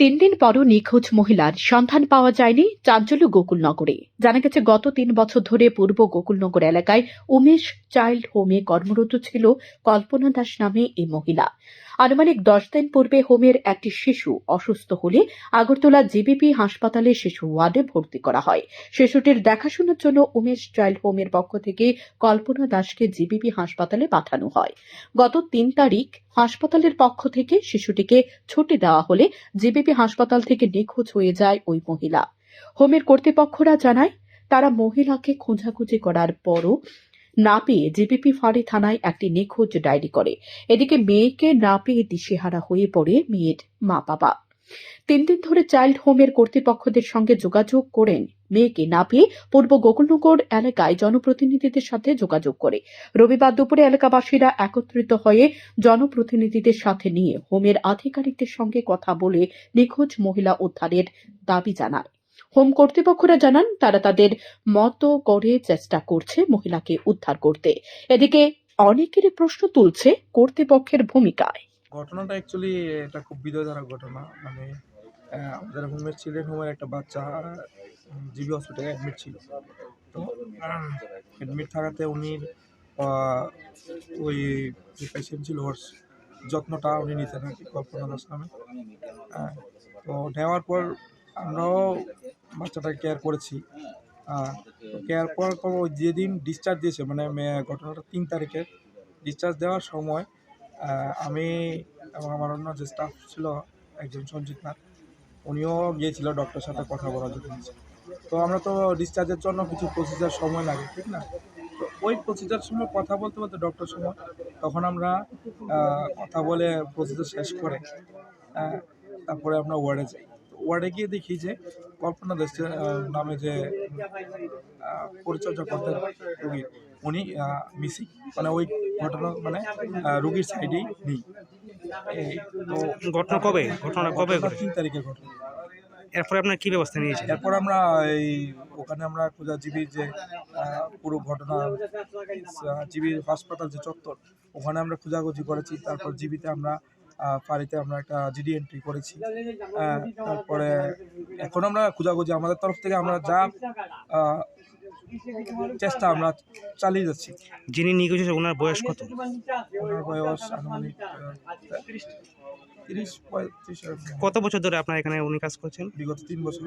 তিন দিন পরও নিখোঁজ মহিলার সন্ধান পাওয়া যায়নি চাঞ্চল্য গোকুলনগরে। জানা গেছে, গত তিন বছর ধরে পূর্ব গোকুলনগর এলাকায় উমেশ চাইল্ড হোমে কর্মরত ছিল কল্পনা দাস নামে এই মহিলা। আনুমানিক দশ দিন পূর্বে হোমের একটি শিশু অসুস্থ হলে আগরতলা জিবিপি হাসপাতালে শিশু ওয়ার্ডে ভর্তি করা হয়। শিশুটির দেখাশোনার জন্য উমেশ চাইল্ড হোমের পক্ষ থেকে কল্পনা দাসকে জিবিপি হাসপাতালে পাঠানো হয়। গত তিন তারিখ হাসপাতালের পক্ষ থেকে শিশুটিকে ছুটি দেওয়া হলে জিবিপি হাসপাতাল থেকে নিখোঁজ হয়ে যায় ওই মহিলা। হোমের কর্তৃপক্ষরা জানায়, তারা মহিলাকে খোঁজাখুঁজি করার পরও না পেয়ে জিবিপি ফাঁড়ি থানায় একটি নিখোঁজ ডায়েরি করে। এদিকে মেয়েকে না পেয়ে দিশেহারা হয়ে পড়ে মেয়ের মা বাবা তিন দিন ধরে চাইল্ড হোমের কর্তৃপক্ষদের সঙ্গে যোগাযোগ করেন মেয়েকে না পেয়ে পূর্ব গোকুলনগর এলাকায় জনপ্রতিনিধিদের সাথে যোগাযোগ করে। রবিবার দুপুরে এলাকাবাসীরা একত্রিত হয়ে জনপ্রতিনিধিদের সাথে নিয়ে হোমের আধিকারিকদের সঙ্গে কথা বলে নিখোঁজ মহিলা উদ্ধারের দাবি জানায়। হোম কর্তৃপক্ষরা জানান, তারা তাদের মতো করে চেষ্টা করছে মহিলাকে উদ্ধার করতে। এদিকে অনেকেরই প্রশ্ন তুলছে কর্তৃপক্ষের ভূমিকায়। ঘটনাটা অ্যাকচুয়ালি এটা খুব বিদয়ধারক ঘটনা। মানে আমাদের হোমের চিলড্রেন হোমের একটা বাচ্চা জিবি হসপিটালে অ্যাডমিট ছিল। তো অ্যাডমিট থাকাতে উনি ওই যে পেশেন্ট ছিল ওর যত্নটা উনি নিতেন আর কি, কল্পনা দাস নামে। তো নেওয়ার পর আমরাও বাচ্চাটাকে কেয়ার করেছি। কেয়ার পর যেদিন ডিসচার্জ দিয়েছে মানে ঘটনাটা তিন তারিখের ডিসচার্জ দেওয়ার সময় আমি এবং আমার অন্য যে স্টাফ ছিল, একজন সঞ্জিত নাথ, উনিও গিয়েছিল ডক্টরের সাথে কথা বলার জন্য। তো আমরা তো ডিসচার্জের জন্য কিছু প্রসিজার সময় লাগে, ঠিক না? তো ওই প্রসিজার সময় কথা বলতে বলতে ডক্টর সময় তখন আমরা কথা বলে প্রসিজার শেষ করে তারপরে আমরা ওয়ার্ডে যাই। ওয়ার্ডে গিয়ে দেখি যে কল্পনা দাস নামে যে পরিচর্যা করতেন রুগীর উনি মিসিং মানে ওই ঘটনা মানে আহ, রুগীর সাইডেই নেই। তো ঘটনা কবে? ঘটনা কবে? তিন তারিখের ঘটনা এরপরে আপনার কি ব্যবস্থা নিয়েছেন এরপর আমরা এই ওখানে আমরা খোঁজাজীবীর যে পুরো ঘটনা জিবির হাসপাতাল যে চত্বর ওখানে আমরা খোঁজাখুঁজি করেছি। তারপর জিবিতে আমরা ফাঁড়িতে আমরা একটা জিডি এন্ট্রি করেছি। তারপরে এখন আমরা খোঁজাখুঁজি আমাদের তরফ থেকে আমরা যা চেষ্টা আমরা চালিয়ে যাচ্ছি। যিনি নিয়ে হয়েছে ওনার বয়স কত? ওনার বয়স আনুমানিক তিরিশ পঁয়ত্রিশ কত বছর ধরে আপনার এখানে উনি কাজ করছেন? বিগত তিন বছর।